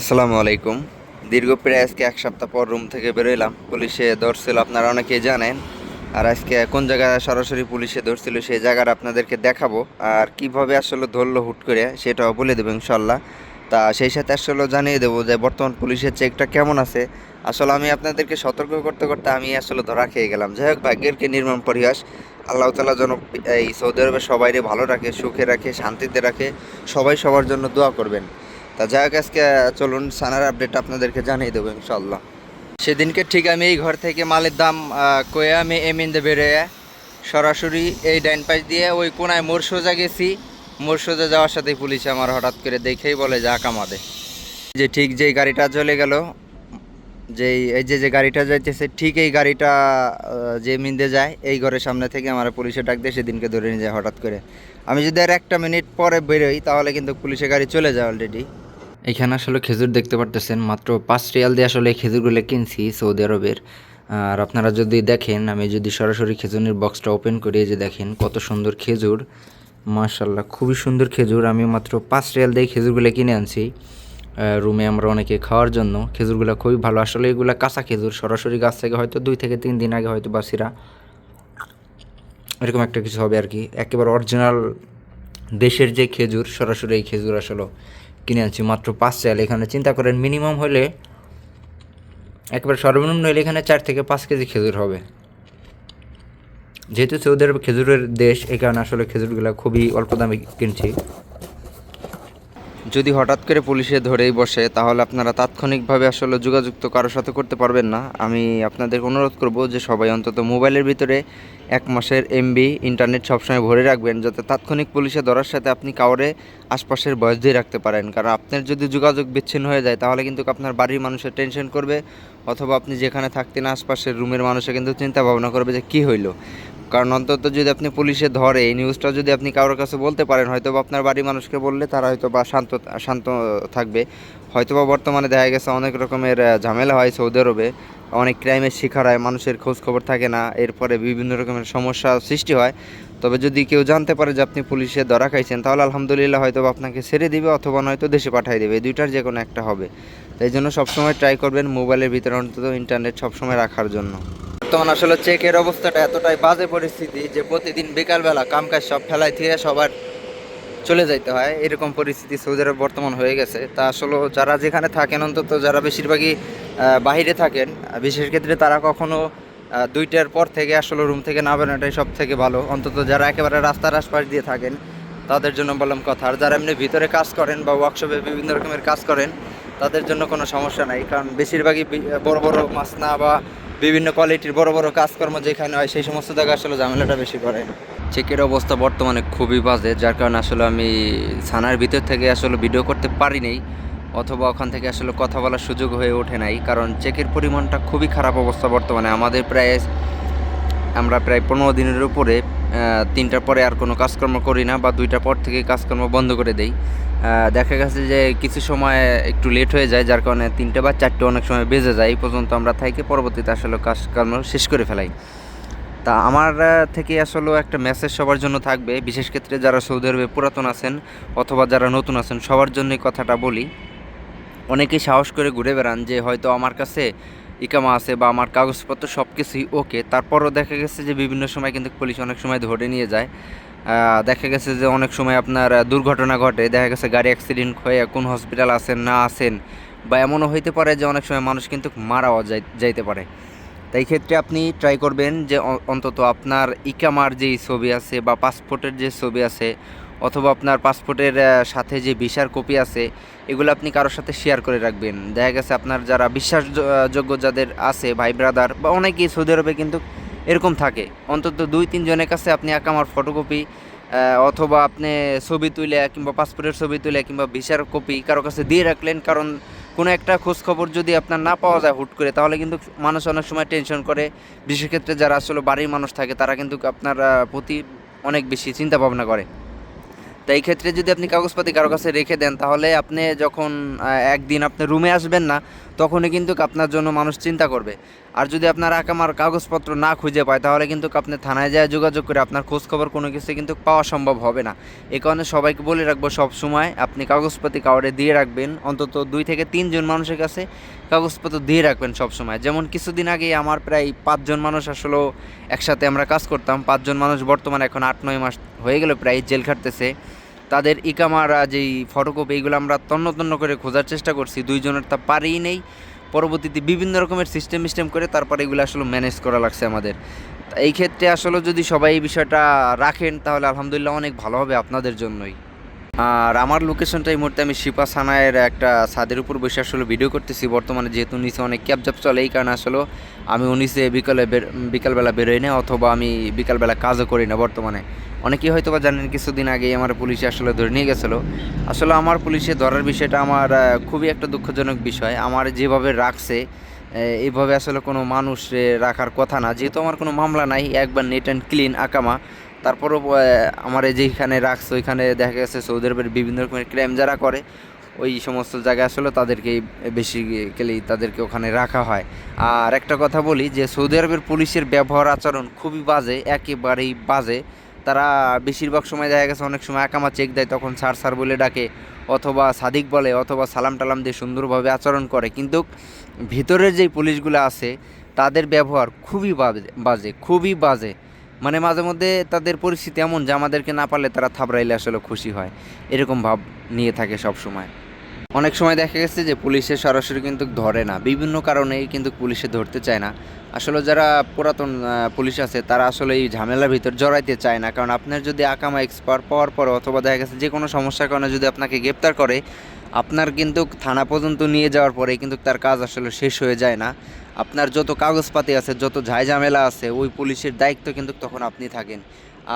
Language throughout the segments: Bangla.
আসসালামু আলাইকুম। দীর্ঘ প্রায় আজকে এক সপ্তাহ পর রুম থেকে বেরোলাম পুলিশে ধরছিল, আপনারা অনেকেই জানেন। আর আজকে কোন জায়গায় সরাসরি পুলিশে ধরছিল, সেই জায়গাটা আপনাদেরকে দেখাবো। আর কীভাবে আসলে ধরলো হুট করে, সেটাও বলে দেবো ইনশাল্লাহ তা সেই সাথে আসলে জানিয়ে দেবো যে, বর্তমান পুলিশের চেকটা কেমন আছে? আসলে আমি আপনাদেরকে সতর্ক করতে করতে আমি আসলে ধরা খেয়ে গেলাম। যাই হোক ভাগ্যের কি নির্মম পরিহাস। আল্লাহ তালা যেন এই সৌদি আরবে সবাইরে ভালো রাখে, সুখে রাখে, শান্তিতে রাখে। সবাই সবার জন্য দোয়া করবেন। তা যাই হোক, আজকে চলুন সানার আপডেট আপনাদেরকে জানিয়ে দেবো ইনশাল্লাহ সেদিনকে ঠিক আমি এই ঘর থেকে মালের দাম কয়ে আমি এমিন্দে বেরোয় সরাসরি এই ডাইন পাশ দিয়ে ওই কোনায় মোর সোজা গেছি। মোর সোজা যাওয়ার সাথে পুলিশ আমার হঠাৎ করে দেখেই বলে, যা কামাদে যে ঠিক যেই গাড়িটা চলে গেল, যেই, এই যে যে গাড়িটা যাইতেছে, ঠিক এই গাড়িটা যে মিন্দে যায়, এই ঘরের সামনে থেকে আমার পুলিশে ডাক দিয়ে সেদিনকে ধরে নিয়ে যায় হঠাৎ করে। আমি যদি আর একটা মিনিট পরে বেরোই, তাহলে কিন্তু পুলিশের গাড়ি চলে যায় অলরেডি এখানে আসলে খেজুর দেখতে পারতেছেন, মাত্র পাঁচ রিয়াল দিয়ে আসলে খেজুরগুলো কিনছি সৌদি আরবের। আর আপনারা যদি দেখেন, আমি যদি সরাসরি খেজুরের বক্সটা ওপেন করি যে দেখেন কত সুন্দর খেজুর। মাশাল্লাহ খুবই সুন্দর খেজুর। আমি মাত্র পাঁচ রিয়াল দিয়ে খেজুরগুলো কিনে আনছি। রুমে আমরা অনেকে খাওয়ার জন্য। খেজুরগুলো খুবই ভালো। আসলে এগুলো কাঁচা খেজুর। সরাসরি গাছ থেকে হয়তো দুই থেকে তিন দিন আগে হয়তো বাসিরা এরকম একটা কিছু হবে আর কি। একেবারে অরিজিনাল দেশের যে খেজুর, সরাসরি এই খেজুর আসলে কিনে আনছি, মাত্র পাঁচ চাল। এখানে চিন্তা করেন মিনিমাম হলে একবার সর্বনিম্ন হলে এখানে চার থেকে পাঁচ কেজি খেজুর হবে। যেহেতু সৌদি আরব খেজুরের দেশ, এই কারণে আসলে খেজুরগুলো খুবই অল্প দামে কিনছি। যদি হঠাৎ করে পুলিশে ধরেই বসে, তাহলে আপনারা তাৎক্ষণিকভাবে আসলে যোগাযোগ তো কারোর সাথে করতে পারবেন না। আমি আপনাদের অনুরোধ করব যে সবাই অন্তত মোবাইলের ভিতরে এক মাসের এমবি ইন্টারনেট সবসময় ভরে রাখবেন, যাতে তাৎক্ষণিক পুলিশে ধরার সাথে আপনি কাউরে আশপাশের বয়স দিয়ে রাখতে পারেন। কারণ আপনার যদি যোগাযোগ বিচ্ছিন্ন হয়ে যায়, তাহলে কিন্তু আপনার বাড়ির মানুষের টেনশন করবে, অথবা আপনি যেখানে থাকতেন আশপাশের রুমের মানুষে কিন্তু চিন্তা ভাবনা করবে যে কী হইল। কারণ অন্তত যদি আপনি পুলিশে ধরে, এই নিউজটা যদি আপনি কারোর কাছে বলতে পারেন হয়তো বা আপনার বাড়ির মানুষকে বললে তারা হয়তো বা শান্ত শান্ত থাকবে। হয়তো বা বর্তমানে দেখা গেছে অনেক রকমের ঝামেলা হয় সৌদি আরবে অনেক ক্রাইমের শিকার হয়, মানুষের খোঁজ খবর থাকে না। এরপরে বিভিন্ন রকমের সমস্যা সৃষ্টি হয়। তবে যদি কেউ জানতে পারে যে আপনি পুলিশে ধরা খাইছেন, তাহলে আলহামদুলিল্লাহ হয়তো আপনাকে ছেড়ে দিবে অথবা নয়তো দেশে পাঠিয়ে দেবে। দুইটার যে কোনো একটা হবে। তাই জন্য সবসময় ট্রাই করবেন মোবাইলের ভিতরে অন্তত ইন্টারনেট সবসময় রাখার জন্য। বর্তমান আসলে চেকের অবস্থাটা এতটাই বাজে পরিস্থিতি যে প্রতিদিন বিকালবেলা কামকাজ সব ফেলাই থেকে সবার চলে যাইতে হয়। এরকম পরিস্থিতি সৌদি আরব বর্তমান হয়ে গেছে। তা আসলে যারা যেখানে থাকেন, অন্তত যারা বেশিরভাগই বাহিরে থাকেন বিশেষ ক্ষেত্রে তারা কখনো দুইটার পর থেকে আসলে রুম থেকে না বেরোনোটাই সব থেকে ভালো। অন্তত যারা একেবারে রাস্তার আশপাশ দিয়ে থাকেন, তাদের জন্য বললাম কথা। আর যারা এমনি ভিতরে কাজ করেন বা ওয়ার্কশপে বিভিন্ন রকমের কাজ করেন, তাদের জন্য কোনো সমস্যা নাই। কারণ বেশিরভাগই বি- বড় মাছ না বা বিভিন্ন কোয়ালিটির বড় বড় কাজকর্ম যেখানে হয়, সেই সমস্ত জায়গায় আসলে ঝামেলাটা বেশি করে চেকের অবস্থা বর্তমানে খুবই বাজে, যার কারণে আসলে আমি ছানার ভিতর থেকে আসলে ভিডিও করতে পারিনি অথবা ওখান থেকে আসলে কথা বলার সুযোগ হয়ে ওঠে নাই, কারণ চেকের পরিমাণটা খুবই খারাপ অবস্থা বর্তমানে। আমাদের প্রায়, আমরা প্রায় পনেরো দিনের উপরে তিনটার পরে আর কোনো কাজকর্ম করি না বা দুইটার পর থেকে কাজকর্ম বন্ধ করে দেই। দেখা গেছে যে কিছু সময় একটু লেট হয়ে যায়, যার কারণে তিনটে বা চারটে অনেক সময় বেজে যায়। এই পর্যন্ত আমরা থাইকে পরবর্তীতে আসলে কাজকর্ম শেষ করে ফেলাই। তা আমার থেকে আসলে একটা মেসেজ সবার জন্য থাকবে। বিশেষ ক্ষেত্রে যারা সৌদি আরবে পুরাতন আছেন অথবা যারা নতুন আছেন, সবার জন্যই কথাটা বলি। অনেকেই সাহস করে ঘুরে বেড়ান যে হয়তো আমার কাছে ইকামা আছে বা আমার কাগজপত্র সব কিছুই ওকে। তারপরও দেখা গেছে যে বিভিন্ন সময় কিন্তু পুলিশ অনেক সময় ধরে নিয়ে যায়। দেখা গেছে যে অনেক সময় আপনার দুর্ঘটনা ঘটে। দেখা গেছে গাড়ি অ্যাক্সিডেন্ট হয়ে কোন হসপিটাল আছেন, না আছেন বা এমনও হইতে পারে যে অনেক সময় মানুষ কিন্তু মারাও যাই, যাইতে পারে। তাই ক্ষেত্রে আপনি ট্রাই করবেন যে অন্তত আপনার ইকামার যেই ছবি আছে বা পাসপোর্টের যে ছবি আছে অথবা আপনার পাসপোর্টের সাথে যে ভিসার কপি আছে, এগুলো আপনি কারোর সাথে শেয়ার করে রাখবেন। দেখা গেছে আপনার যারা বিশ্বাসযোগ্য যাদের আছে, ভাই ব্রাদার বা অনেকেই সৌদি আরবে কিন্তু এরকম থাকে। অন্তত দুই তিনজনের কাছে আপনি একামার ফটোকপি অথবা আপনি ছবি তুলে কিংবা পাসপোর্টের ছবি তুলে কিংবা ভিসার কপি কারও কাছে দিয়ে রাখলেন, কারণ কোনো একটা খোঁজ খবর যদি আপনার না পাওয়া যায় হুট করে, তাহলে কিন্তু মানুষ অনেক সময় টেনশন করে। বিশেষ ক্ষেত্রে যারা আসলে বাড়ির মানুষ থাকে, তারা কিন্তু আপনার প্রতি অনেক বেশি চিন্তা ভাবনা করে। তাই এই ক্ষেত্রে যদি আপনি কাগজপাতি কারও কাছে রেখে দেন, তাহলে আপনি যখন একদিন আপনি রুমে আসবেন না, তখনই কিন্তু আপনার জন্য মানুষ চিন্তা করবে। আর যদি আপনার আকামার কাগজপত্র না খুঁজে পায়, তাহলে কিন্তু আপনি থানায় যায় যোগাযোগ করে আপনার খোঁজ খবর কোনো কিছু কিন্তু পাওয়া সম্ভব হবে না। এই কারণে সবাইকে বলে রাখব, সব সময় আপনি কাগজপাতি কাউরে দিয়ে রাখবেন, অন্তত দুই থেকে তিনজন মানুষের কাছে কাগজপত্র দিয়ে রাখবেন সব সময়। যেমন কিছুদিন আগে আমার প্রায় পাঁচজন মানুষ আসলে, একসাথে আমরা কাজ করতাম। পাঁচজন মানুষ বর্তমানে এখন আট, নয় মাস হয়ে গেল, প্রায় জেল খাটতেছে। তাদের ইকামারা, যেই ফটোকপি এইগুলো আমরা তন্ন তন্ন করে খোঁজার চেষ্টা করছি, দুইজনের তা পারেই নেই। পরবর্তীতে বিভিন্ন রকমের সিস্টেম সিস্টেম করে তারপরে এগুলো আসলে ম্যানেজ করা লাগছে আমাদের। এই ক্ষেত্রে আসলে যদি সবাই এই বিষয়টা রাখেন, তাহলে আলহামদুলিল্লাহ অনেক ভালো হবে আপনাদের জন্যই। আর আমার লোকেশনটা এই মুহূর্তে আমি শিপা সানায়ের একটা ছাদের উপর বসে আসলে ভিডিও করতেছি। বর্তমানে যেহেতু নিচে অনেক ক্যাব জাপ চলে, এই কারণে আসলে আমি উনিশে বিকালে বিকালবেলা বেরোই না অথবা আমি বিকালবেলা কাজও করি না বর্তমানে। অনেকেই হয়তো বা জানেন কিছুদিন আগেই আমার পুলিশে আসলে ধরে নিয়ে গেছিল। আসলে আমার পুলিশে ধরার বিষয়টা আমার খুবই একটা দুঃখজনক বিষয়। আমার যেভাবে রাখছে এইভাবে আসলে কোনো মানুষ রাখার কথা না। যেহেতু আমার কোনো মামলা নাই, একবার নেট অ্যান্ড ক্লিন আকামা। তারপরও আমার এই যেখানে রাখছে, ওইখানে দেখা গেছে সৌদি আরবের বিভিন্ন রকমের ক্রাইম যারা করে, ওই সমস্ত জায়গায় আসলে তাদেরকেই বেসিক্যালি তাদেরকে ওখানে রাখা হয়। আর একটা কথা বলি যে, সৌদি আরবের পুলিশের ব্যবহার আচরণ খুবই বাজে, একেবারেই বাজে। তারা বেশিরভাগ সময় দেখা গেছে অনেক সময় একামা চেক দেয়, তখন সার সার বলে ডাকে, অথবা সাদিক বলে, অথবা সালাম টালাম দিয়ে সুন্দরভাবে আচরণ করে। কিন্তু ভিতরের যেই পুলিশগুলো আছে, তাদের ব্যবহার খুবই বাজে বাজে, খুবই বাজে। মানে মাঝে মধ্যে তাদের পরিস্থিতি এমন যে আমাদেরকে না পারলে তারা থাবড়াইলে আসলে খুশি হয়। এরকম ভাব নিয়ে থাকে সব সময় অনেক সময় দেখা গেছে যে পুলিশে সরাসরি কিন্তু ধরে না। বিভিন্ন কারণেই কিন্তু পুলিশে ধরতে চায় না। আসলে যারা পুরাতন পুলিশ আছে, তারা আসলে এই ঝামেলার ভিতর জড়াইতে চায় না। কারণ আপনার যদি আকামা এক্সপার্ট পাওয়ার পর অথবা দেখা গেছে যে কোনো সমস্যার কারণে যদি আপনাকে গ্রেপ্তার করে আপনার কিন্তু থানা পর্যন্ত নিয়ে যাওয়ার পরে কিন্তু তার কাজ আসলে শেষ হয়ে যায় না। আপনার যত কাগজপাতি আছে, যত ঝামেলা আছে, ওই পুলিশের দায়িত্ব কিন্তু তখন আপনি থাকেন।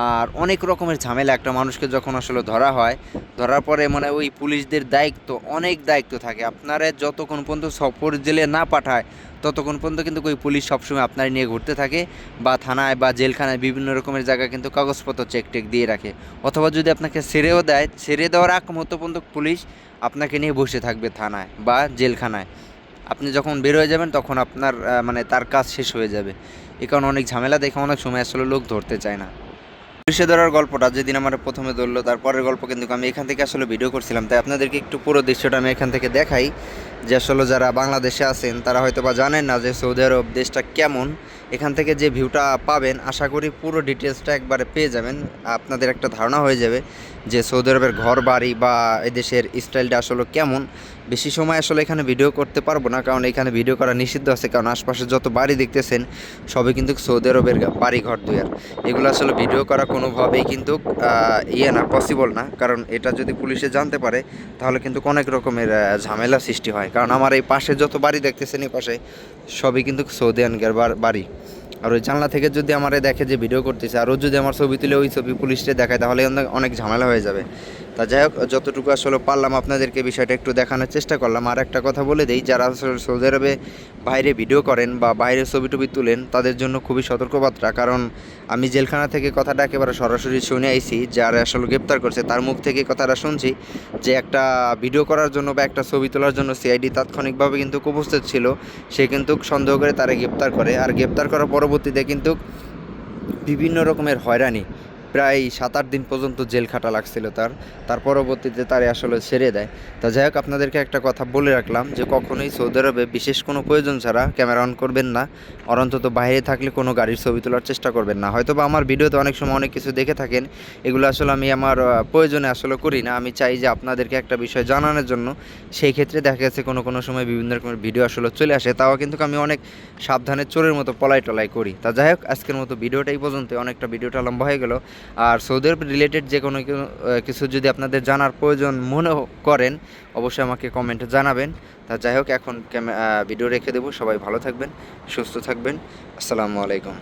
আর অনেক রকমের ঝামেলা। একটা মানুষকে যখন আসলে ধরা হয়, ধরার পরে মানে ওই পুলিশদের দায়িত্ব, অনেক দায়িত্ব থাকে। আপনারা যতক্ষণ পর্যন্ত সফর জেলে না পাঠায়, ততক্ষণ পর্যন্ত কিন্তু ওই পুলিশ সবসময় আপনার নিয়ে ঘুরতে থাকে বা থানায় বা জেলখানায় বিভিন্ন রকমের জায়গায় কিন্তু কাগজপত্র চেক টেক দিয়ে রাখে। অথবা যদি আপনাকে ছেড়েও দেয়, ছেড়ে দেওয়ার আগ মুহূর্ত পর্যন্ত পুলিশ আপনাকে নিয়ে বসে থাকবে থানায় বা জেলখানায়। আপনি যখন বের হয়ে যাবেন, তখন আপনার মানে তার কাজ শেষ হয়ে যাবে। এই কারণে অনেক ঝামেলা দেখে অনেক সময় আসলে লোক ধরতে চায় না। পুলিশে ধরার গল্পটা যেদিন আমার প্রথমে ধরলো তারপরের গল্প কিন্তু আমি এখান থেকে আসলে ভিডিও করছিলাম। তাই আপনাদেরকে একটু পুরো দৃশ্যটা আমি এখান থেকে দেখাই যে আসলে যারা বাংলাদেশে আছেন, তারা হয়তো বা জানেন না যে সৌদি আরব দেশটা কেমন। এখান থেকে যে ভিউটা পাবেন, আশা করি পুরো ডিটেলসটা একবারে পেয়ে যাবেন। আপনাদের একটা ধারণা হয়ে যাবে যে সৌদি আরবের ঘর বাড়ি বা এদেশের স্টাইলটা আসলে কেমন। বেশি সময় আসলে এখানে ভিডিও করতে পারব না, কারণ এখানে ভিডিও করা নিষিদ্ধ আছে, কারণ আশপাশে যত বাড়ি দেখতেছেন, সবই কিন্তু সৌদি আরবের বাড়ি ঘর দুয়ার এগুলো আসলে ভিডিও করা কোনোভাবেই কিন্তু ইয়ে না পসিবল না। কারণ এটা যদি পুলিশে জানতে পারে, তাহলে কিন্তু অনেক রকমের ঝামেলা সৃষ্টি হয়। কারণ আমার এই পাশে যত বাড়ি দেখতেছেন, এই পাশে সবই কিন্তু সৌদি আনগের বাড়ি। আর ওই জানলা থেকে যদি আমার দেখে যে ভিডিও করতেছে আর ও যদি আমার ছবি তুলে ওই ছবি পুলিশে দেখায়, তাহলে অনেক- ঝামেলা হয়ে যাবে। তা যাই হোক, যতটুকু আসলে পারলাম আপনাদেরকে বিষয়টা একটু দেখানোর চেষ্টা করলাম। আর একটা কথা বলে দিই, যারা আসলে সৌদি আরবে বাইরে ভিডিও করেন বা বাইরে ছবি টবি তুলেন, তাদের জন্য খুবই সতর্কবার্তা। কারণ আমি জেলখানা থেকে কথাটা একেবারে সরাসরি শুনে আইছি, যারা আসলে গ্রেপ্তার করছে, তার মুখ থেকে কথাটা শুনছি যে একটা ভিডিও করার জন্য বা একটা ছবি তোলার জন্য সিআইডি তাৎক্ষণিকভাবে কিন্তু উপস্থিত ছিল, সে কিন্তু সন্দেহ করে তারা গ্রেপ্তার করে। আর গ্রেপ্তার করার পরবর্তীতে কিন্তু বিভিন্ন রকমের হয়রানি প্রায় সাত আট দিন পর্যন্ত জেল খাটা লাগছিল তার। তার পরবর্তীতে তারে আসলে ছেড়ে দেয়। তা যাই হোক, আপনাদেরকে একটা কথা বলে রাখলাম যে কখনোই সৌদি আরবে বিশেষ কোনো প্রয়োজন ছাড়া ক্যামেরা অন করবেন না। আর অন্তত বাইরে থাকলে কোনো গাড়ির ছবি তোলার চেষ্টা করবেন না। হয়তো বা আমার ভিডিওতে অনেক সময় অনেক কিছু দেখে থাকেন। এগুলো আসলে আমি আমার প্রয়োজনে আসলে করি না। আমি চাই যে আপনাদেরকে একটা বিষয় জানানোর জন্য। সেই ক্ষেত্রে দেখা গেছে কোনো কোনো সময় বিভিন্ন রকমের ভিডিও আসলে চলে আসে। তাও কিন্তু আমি অনেক সাবধানে চোরের মতো পলাই টলাই করি। তা যাই হোক, আজকের মতো ভিডিওটা এই পর্যন্ত অনেকটা ভিডিওটা লম্বা হয়ে গেল। আর সৌদি আরব রিলেটেড যে কোনো কিছু- যদি আপনাদের জানার প্রয়োজন মনে করেন, অবশ্যই আমাকে কমেন্টে জানাবেন। তা যাই হোক, এখন ভিডিও রেখে দেবো। সবাই ভালো থাকবেন, সুস্থ থাকবেন। আসসালামু আলাইকুম।